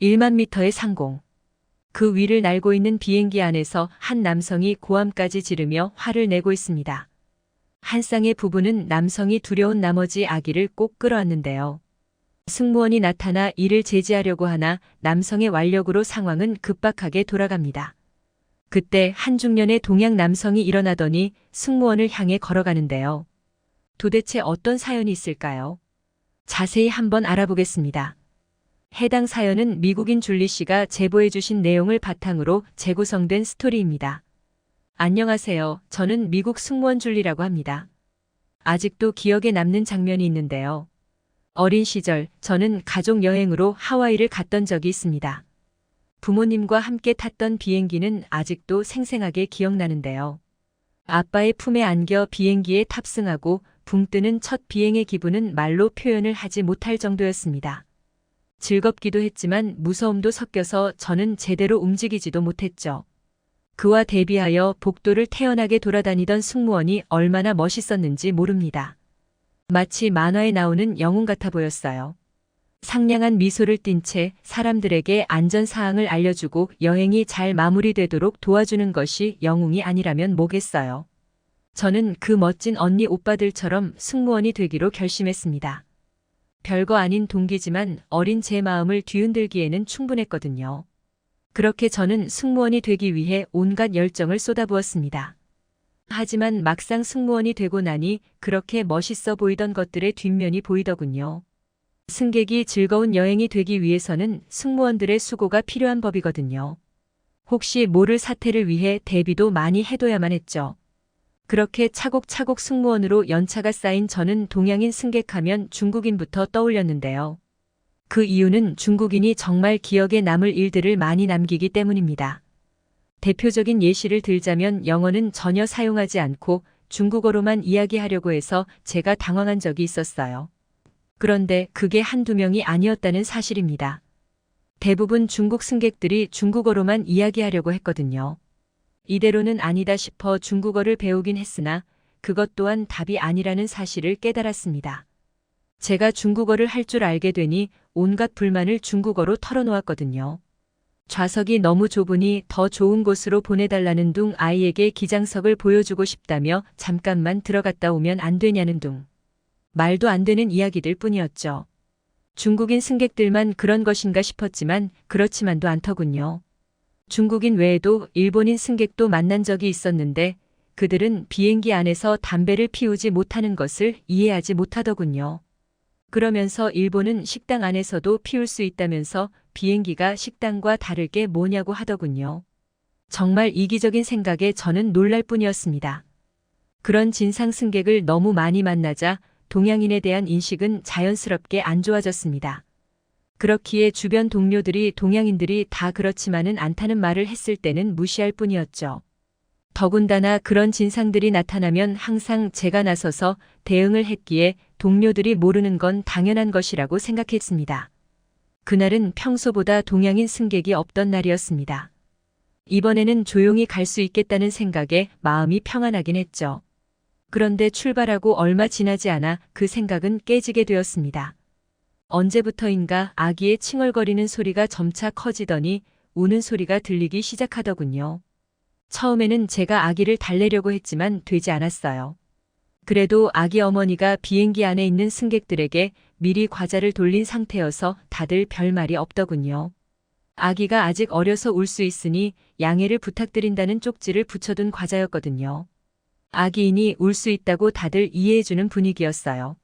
1만 미터의 상공. 그 위를 날고 있는 비행기 안에서 한 남성이 고함까지 지르며 화를 내고 있습니다. 한 쌍의 부부는 남성이 두려운 나머지 아기를 꼭 끌어안는데요. 승무원이 나타나 이를 제지하려고 하나 남성의 완력으로 상황은 급박하게 돌아갑니다. 그때 한 중년의 동양 남성이 일어나더니 승무원을 향해 걸어가는데요. 도대체 어떤 사연이 있을까요? 자세히 한번 알아보겠습니다. 해당 사연은 미국인 줄리 씨가 제보해 주신 내용을 바탕으로 재구성된 스토리입니다. 안녕하세요. 저는 미국 승무원 줄리라고 합니다. 아직도 기억에 남는 장면이 있는데요. 어린 시절 저는 가족 여행으로 하와이를 갔던 적이 있습니다. 부모님과 함께 탔던 비행기는 아직도 생생하게 기억나는데요. 아빠의 품에 안겨 비행기에 탑승하고 붕 뜨는 첫 비행의 기분은 말로 표현을 하지 못할 정도였습니다. 즐겁기도 했지만 무서움도 섞여서 저는 제대로 움직이지도 못했죠. 그와 대비하여 복도를 태연하게 돌아다니던 승무원이 얼마나 멋있었는지 모릅니다. 마치 만화에 나오는 영웅 같아 보였어요. 상냥한 미소를 띤 채 사람들에게 안전사항을 알려주고 여행이 잘 마무리되도록 도와주는 것이 영웅이 아니라면 뭐겠어요. 저는 그 멋진 언니 오빠들처럼 승무원이 되기로 결심했습니다. 별거 아닌 동기지만 어린 제 마음을 뒤흔들기에는 충분했거든요. 그렇게 저는 승무원이 되기 위해 온갖 열정을 쏟아부었습니다. 하지만 막상 승무원이 되고 나니 그렇게 멋있어 보이던 것들의 뒷면이 보이더군요. 승객이 즐거운 여행이 되기 위해서는 승무원들의 수고가 필요한 법이거든요. 혹시 모를 사태를 위해 대비도 많이 해둬야만 했죠. 그렇게 차곡차곡 승무원으로 연차가 쌓인 저는 동양인 승객하면 중국인부터 떠올렸는데요. 그 이유는 중국인이 정말 기억에 남을 일들을 많이 남기기 때문입니다. 대표적인 예시를 들자면 영어는 전혀 사용하지 않고 중국어로만 이야기하려고 해서 제가 당황한 적이 있었어요. 그런데 그게 한두 명이 아니었다는 사실입니다. 대부분 중국 승객들이 중국어로만 이야기하려고 했거든요. 이대로는 아니다 싶어 중국어를 배우긴 했으나 그것 또한 답이 아니라는 사실을 깨달았습니다. 제가 중국어를 할 줄 알게 되니 온갖 불만을 중국어로 털어놓았거든요. 좌석이 너무 좁으니 더 좋은 곳으로 보내달라는 둥 아이에게 기장석을 보여주고 싶다며 잠깐만 들어갔다 오면 안 되냐는 둥. 말도 안 되는 이야기들 뿐이었죠. 중국인 승객들만 그런 것인가 싶었지만 그렇지만도 않더군요. 중국인 외에도 일본인 승객도 만난 적이 있었는데 그들은 비행기 안에서 담배를 피우지 못하는 것을 이해하지 못하더군요. 그러면서 일본은 식당 안에서도 피울 수 있다면서 비행기가 식당과 다를 게 뭐냐고 하더군요. 정말 이기적인 생각에 저는 놀랄 뿐이었습니다. 그런 진상 승객을 너무 많이 만나자 동양인에 대한 인식은 자연스럽게 안 좋아졌습니다. 그렇기에 주변 동료들이 동양인들이 다 그렇지만은 않다는 말을 했을 때는 무시할 뿐이었죠. 더군다나 그런 진상들이 나타나면 항상 제가 나서서 대응을 했기에 동료들이 모르는 건 당연한 것이라고 생각했습니다. 그날은 평소보다 동양인 승객이 없던 날이었습니다. 이번에는 조용히 갈 수 있겠다는 생각에 마음이 평안하긴 했죠. 그런데 출발하고 얼마 지나지 않아 그 생각은 깨지게 되었습니다. 언제부터인가 아기의 칭얼거리는 소리가 점차 커지더니 우는 소리가 들리기 시작하더군요. 처음에는 제가 아기를 달래려고 했지만 되지 않았어요. 그래도 아기 어머니가 비행기 안에 있는 승객들에게 미리 과자를 돌린 상태여서 다들 별말이 없더군요. 아기가 아직 어려서 울 수 있으니 양해를 부탁드린다는 쪽지를 붙여둔 과자였거든요. 아기인이 울 수 있다고 다들 이해해주는 분위기였어요.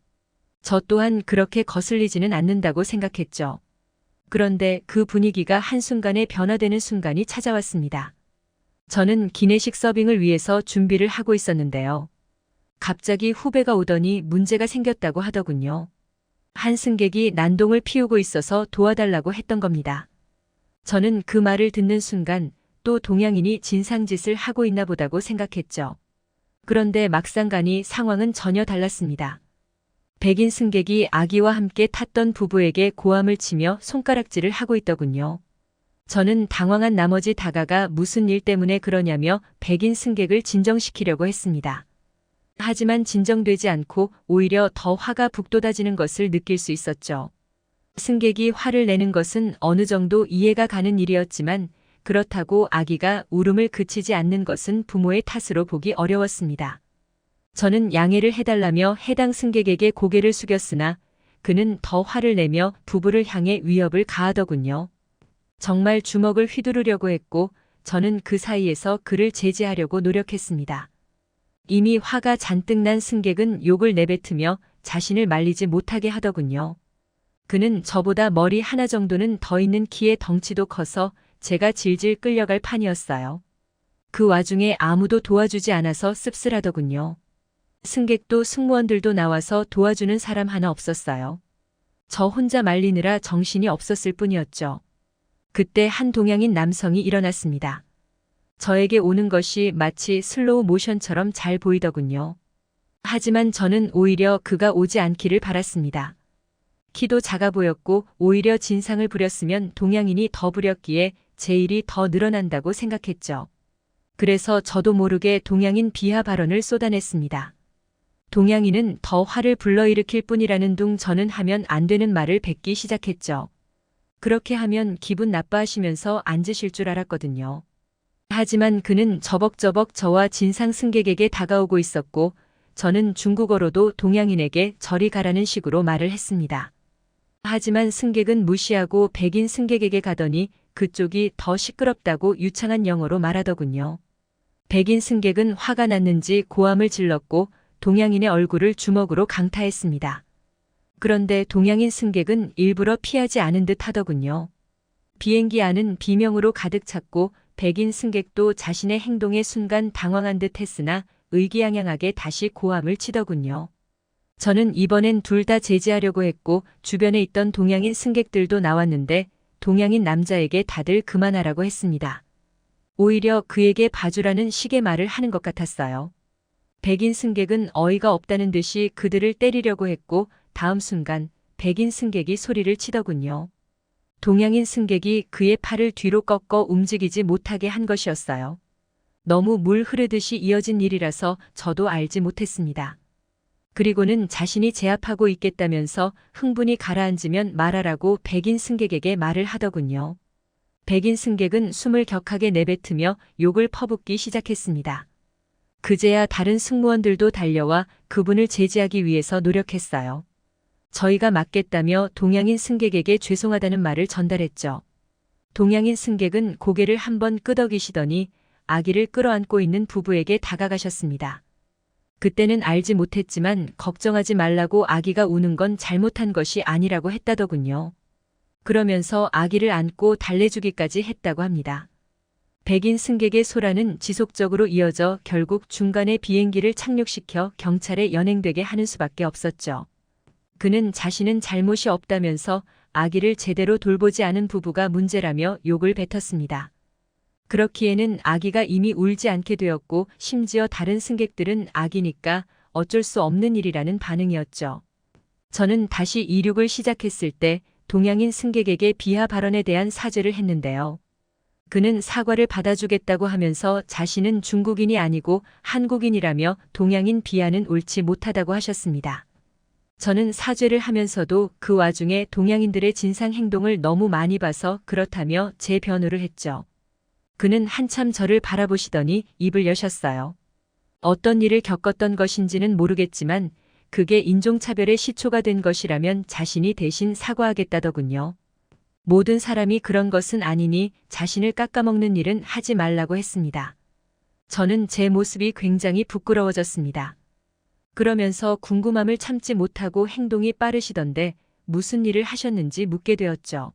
저 또한 그렇게 거슬리지는 않는다고 생각했죠. 그런데 그 분위기가 한순간에 변화되는 순간이 찾아왔습니다. 저는 기내식 서빙을 위해서 준비를 하고 있었는데요. 갑자기 후배가 오더니 문제가 생겼다고 하더군요. 한 승객이 난동을 피우고 있어서 도와달라고 했던 겁니다. 저는 그 말을 듣는 순간 또 동양인이 진상짓을 하고 있나 보다고 생각했죠. 그런데 막상 가니 상황은 전혀 달랐습니다. 백인 승객이 아기와 함께 탔던 부부에게 고함을 치며 손가락질을 하고 있더군요. 저는 당황한 나머지 다가가 무슨 일 때문에 그러냐며 백인 승객을 진정시키려고 했습니다. 하지만 진정되지 않고 오히려 더 화가 북돋아지는 것을 느낄 수 있었죠. 승객이 화를 내는 것은 어느 정도 이해가 가는 일이었지만 그렇다고 아기가 울음을 그치지 않는 것은 부모의 탓으로 보기 어려웠습니다. 저는 양해를 해달라며 해당 승객에게 고개를 숙였으나 그는 더 화를 내며 부부를 향해 위협을 가하더군요. 정말 주먹을 휘두르려고 했고 저는 그 사이에서 그를 제지하려고 노력했습니다. 이미 화가 잔뜩 난 승객은 욕을 내뱉으며 자신을 말리지 못하게 하더군요. 그는 저보다 머리 하나 정도는 더 있는 키에 덩치도 커서 제가 질질 끌려갈 판이었어요. 그 와중에 아무도 도와주지 않아서 씁쓸하더군요. 승객도 승무원들도 나와서 도와주는 사람 하나 없었어요. 저 혼자 말리느라 정신이 없었을 뿐이었죠. 그때 한 동양인 남성이 일어났습니다. 저에게 오는 것이 마치 슬로우 모션처럼 잘 보이더군요. 하지만 저는 오히려 그가 오지 않기를 바랐습니다. 키도 작아 보였고 오히려 진상을 부렸으면 동양인이 더 부렸기에 제 일이 더 늘어난다고 생각했죠. 그래서 저도 모르게 동양인 비하 발언을 쏟아냈습니다. 동양인은 더 화를 불러일으킬 뿐이라는 둥 저는 하면 안 되는 말을 뱉기 시작했죠. 그렇게 하면 기분 나빠하시면서 앉으실 줄 알았거든요. 하지만 그는 저벅저벅 저와 진상 승객에게 다가오고 있었고 저는 중국어로도 동양인에게 저리 가라는 식으로 말을 했습니다. 하지만 승객은 무시하고 백인 승객에게 가더니 그쪽이 더 시끄럽다고 유창한 영어로 말하더군요. 백인 승객은 화가 났는지 고함을 질렀고 동양인의 얼굴을 주먹으로 강타했습니다. 그런데 동양인 승객은 일부러 피하지 않은 듯 하더군요. 비행기 안은 비명으로 가득 찼고 백인 승객도 자신의 행동에 순간 당황한 듯 했으나 의기양양하게 다시 고함을 치더군요. 저는 이번엔 둘 다 제지하려고 했고 주변에 있던 동양인 승객들도 나왔는데 동양인 남자에게 다들 그만하라고 했습니다. 오히려 그에게 봐주라는 식의 말을 하는 것 같았어요. 백인 승객은 어이가 없다는 듯이 그들을 때리려고 했고 다음 순간 백인 승객이 소리를 치더군요. 동양인 승객이 그의 팔을 뒤로 꺾어 움직이지 못하게 한 것이었어요. 너무 물 흐르듯이 이어진 일이라서 저도 알지 못했습니다. 그리고는 자신이 제압하고 있겠다면서 흥분이 가라앉으면 말하라고 백인 승객에게 말을 하더군요. 백인 승객은 숨을 격하게 내뱉으며 욕을 퍼붓기 시작했습니다. 그제야 다른 승무원들도 달려와 그분을 제지하기 위해서 노력했어요. 저희가 맞겠다며 동양인 승객에게 죄송하다는 말을 전달했죠. 동양인 승객은 고개를 한번 끄덕이시더니 아기를 끌어안고 있는 부부에게 다가가셨습니다. 그때는 알지 못했지만 걱정하지 말라고 아기가 우는 건 잘못한 것이 아니라고 했다더군요. 그러면서 아기를 안고 달래주기까지 했다고 합니다. 백인 승객의 소란은 지속적으로 이어져 결국 중간에 비행기를 착륙시켜 경찰에 연행되게 하는 수밖에 없었죠. 그는 자신은 잘못이 없다면서 아기를 제대로 돌보지 않은 부부가 문제라며 욕을 뱉었습니다. 그렇기에는 아기가 이미 울지 않게 되었고 심지어 다른 승객들은 아기니까 어쩔 수 없는 일이라는 반응이었죠. 저는 다시 이륙을 시작했을 때 동양인 승객에게 비하 발언에 대한 사죄를 했는데요. 그는 사과를 받아주겠다고 하면서 자신은 중국인이 아니고 한국인이라며 동양인 비하는 옳지 못하다고 하셨습니다. 저는 사죄를 하면서도 그 와중에 동양인들의 진상 행동을 너무 많이 봐서 그렇다며 제 변호를 했죠. 그는 한참 저를 바라보시더니 입을 여셨어요. 어떤 일을 겪었던 것인지는 모르겠지만 그게 인종차별의 시초가 된 것이라면 자신이 대신 사과하겠다더군요. 모든 사람이 그런 것은 아니니 자신을 깎아먹는 일은 하지 말라고 했습니다. 저는 제 모습이 굉장히 부끄러워졌습니다. 그러면서 궁금함을 참지 못하고 행동이 빠르시던데 무슨 일을 하셨는지 묻게 되었죠.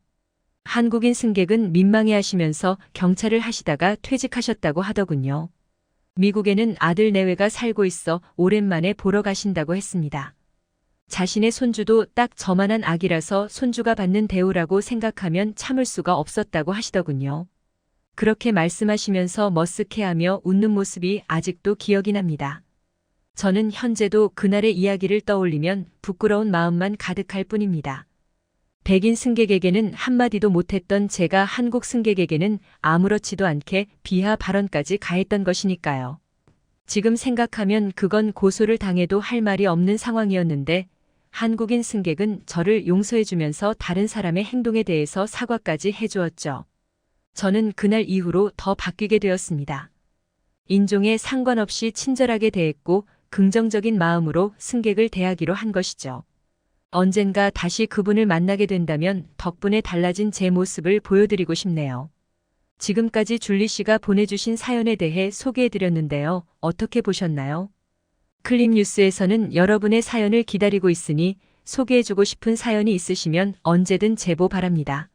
한국인 승객은 민망해 하시면서 경찰을 하시다가 퇴직하셨다고 하더군요. 미국에는 아들 내외가 살고 있어 오랜만에 보러 가신다고 했습니다. 자신의 손주도 딱 저만한 아기라서 손주가 받는 대우라고 생각하면 참을 수가 없었다고 하시더군요. 그렇게 말씀하시면서 머쓱해하며 웃는 모습이 아직도 기억이 납니다. 저는 현재도 그날의 이야기를 떠올리면 부끄러운 마음만 가득할 뿐입니다. 백인 승객에게는 한마디도 못했던 제가 한국 승객에게는 아무렇지도 않게 비하 발언까지 가했던 것이니까요. 지금 생각하면 그건 고소를 당해도 할 말이 없는 상황이었는데 한국인 승객은 저를 용서해주면서 다른 사람의 행동에 대해서 사과까지 해주었죠. 저는 그날 이후로 더 바뀌게 되었습니다. 인종에 상관없이 친절하게 대했고 긍정적인 마음으로 승객을 대하기로 한 것이죠. 언젠가 다시 그분을 만나게 된다면 덕분에 달라진 제 모습을 보여드리고 싶네요. 지금까지 줄리 씨가 보내주신 사연에 대해 소개해드렸는데요. 어떻게 보셨나요? 클립 뉴스에서는 여러분의 사연을 기다리고 있으니 소개해주고 싶은 사연이 있으시면 언제든 제보 바랍니다.